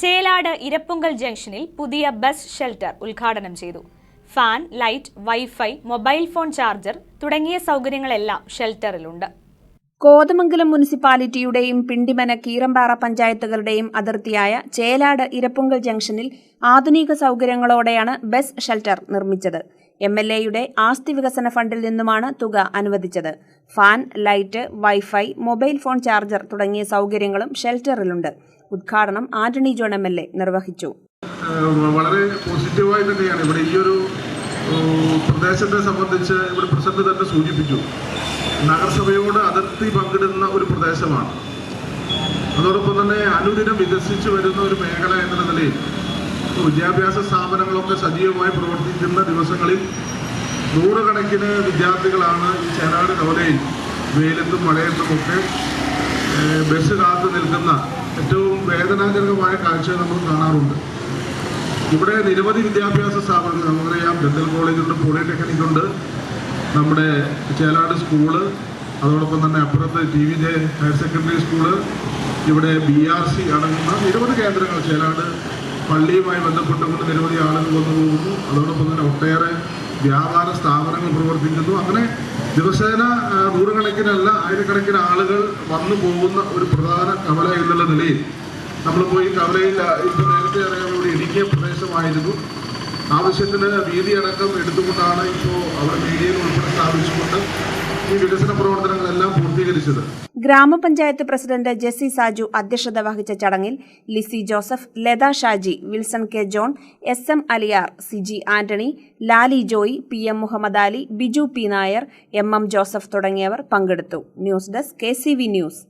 ചേലാട് ഇരപ്പുങ്കൽ ജംഗ്ഷനിൽ പുതിയ bus shelter ഉദ്ഘാടനം ചെയ്തു. Fan light wifi mobile phone charger തുടങ്ങിയ സൗകര്യങ്ങളെല്ലാം ഷെൽട്ടറിലുണ്ട്. കോതമംഗലം മുനിസിപ്പാലിറ്റിയുടെയും പിണ്ടിമന കീറമ്പാറ പഞ്ചായത്തുകളുടെയും അതിർത്തിയായ ചേലാട് ഇരപ്പുങ്കൽ ജംഗ്ഷനിൽ ആധുനിക സൗകര്യങ്ങളോടെയാണ് ബസ് ഷെൽട്ടർ നിർമ്മിച്ചത്. എം എൽ എയുടെ ആസ്തി വികസന ഫണ്ടിൽ നിന്നുമാണ് തുക അനുവദിച്ചത്. Fan light wifi mobile phone charger തുടങ്ങിയ സൗകര്യങ്ങളും ഷെൽട്ടറിലുണ്ട്. ഉദ്ഘാടനം Antony John M L A നിർവഹിച്ചു. വളരെ പോസിറ്റീവായി തന്നെയാണ്. ഇവിടെ ഈ ഒരു പ്രദേശത്തെ സംബന്ധിച്ച് ഇവിടെ പ്രസിഡന്റ് തന്നെ സൂചിപ്പിച്ചു. നഗരസഭയോട് അതിർത്തി പങ്കിടുന്ന ഒരു പ്രദേശമാണ്. അതോടൊപ്പം തന്നെ അനുദിനം വികസിച്ചു വരുന്ന ഒരു മേഖല എന്ന നിലയിൽ വിദ്യാഭ്യാസ സ്ഥാപനങ്ങളൊക്കെ സജീവമായി പ്രവർത്തിക്കുന്ന ദിവസങ്ങളിൽ നൂറുകണക്കിന് വിദ്യാർത്ഥികളാണ് ഈ ചേനാട് കവലയിൽ വെയിലത്തും മഴയത്തുമൊക്കെ ഒക്കെ ബസ് കാത്തു നിൽക്കുന്ന ഏറ്റവും വേദനാജനകമായ കാഴ്ചകൾ നമ്മൾ കാണാറുണ്ട്. ഇവിടെ നിരവധി വിദ്യാഭ്യാസ സ്ഥാപനങ്ങൾ നമുക്കറിയാം ഡെന്റൽ കോളേജുണ്ട് പോളിടെക്നിക് ഉണ്ട് നമ്മുടെ ചേലാട് സ്കൂൾ അതോടൊപ്പം തന്നെ അപ്പുറത്ത് T V J higher secondary school ഇവിടെ ബി ആർ സി അടങ്ങുന്ന നിരവധി കേന്ദ്രങ്ങൾ ചേലാട് പള്ളിയുമായി ബന്ധപ്പെട്ടുകൊണ്ട് നിരവധി ആളുകൾ വന്നു പോകുന്നു അതോടൊപ്പം തന്നെ ഒട്ടേറെ വ്യാപാര സ്ഥാപനങ്ങൾ പ്രവർത്തിക്കുന്നു. അങ്ങനെ ദിവസേന നൂറുകണക്കിനല്ല ആയിരക്കണക്കിന് ആളുകൾ വന്നു പോകുന്ന ഒരു പ്രധാന കവല എന്നുള്ള നിലയിൽ നമ്മളിപ്പോൾ ഈ കവലയിൽ ഇപ്പോൾ നേരത്തെ ഇവിടെ ഇടുക്കിയ പ്രദേശമായിരുന്നു. ആവശ്യത്തിന് വീതി അടക്കം എടുത്തുകൊണ്ടാണ് ഇപ്പോൾ അവർ മീഡിയയിൽ ഉൾപ്പെടെ സ്ഥാപിച്ചുകൊണ്ട് ഈ വികസന പ്രവർത്തനങ്ങളെല്ലാം പൂർത്തീകരിച്ചത് ഗ്രാമപഞ്ചായത്ത് പ്രസിഡന്റ് ജെസ്സി സാജു അധ്യക്ഷത വഹിച്ച ചടങ്ങിൽ Lissy Joseph Latha Shaji Wilson K. John S. M. Aliyar Siji Antony Lali Joy P. M. Muhammad Ali Biju P. Nair M. M Joseph തുടങ്ങിയവർ പങ്കെടുത്തു. News desk K news.